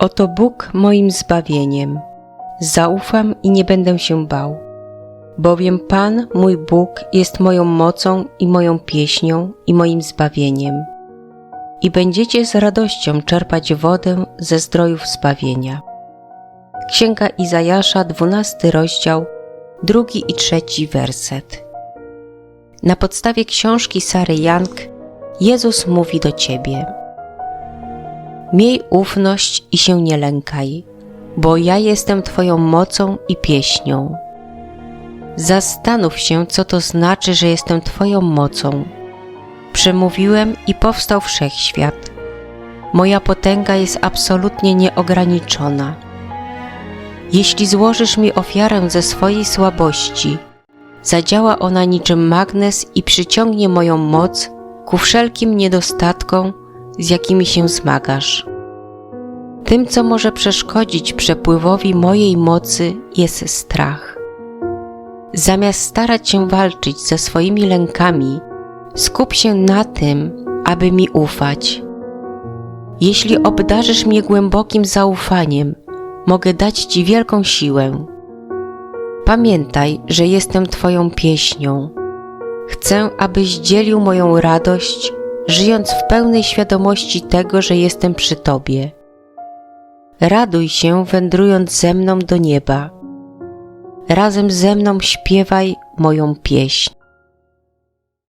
Oto Bóg moim zbawieniem. Zaufam i nie będę się bał. Bowiem Pan, mój Bóg, jest moją mocą i moją pieśnią i moim zbawieniem. I będziecie z radością czerpać wodę ze zdrojów zbawienia. Księga Izajasza, 12 rozdział, drugi i trzeci werset. Na podstawie książki Sary Young Jezus mówi do Ciebie. Miej ufność i się nie lękaj, bo ja jestem Twoją mocą i pieśnią. Zastanów się, co to znaczy, że jestem Twoją mocą. Przemówiłem i powstał wszechświat. Moja potęga jest absolutnie nieograniczona. Jeśli złożysz mi ofiarę ze swojej słabości, zadziała ona niczym magnes i przyciągnie moją moc ku wszelkim niedostatkom, z jakimi się zmagasz. Tym, co może przeszkodzić przepływowi mojej mocy, jest strach. Zamiast starać się walczyć ze swoimi lękami, skup się na tym, aby mi ufać. Jeśli obdarzysz mnie głębokim zaufaniem, mogę dać Ci wielką siłę. Pamiętaj, że jestem Twoją pieśnią. Chcę, abyś dzielił moją radość, żyjąc w pełnej świadomości tego, że jestem przy Tobie. Raduj się, wędrując ze mną do nieba. Razem ze mną śpiewaj moją pieśń.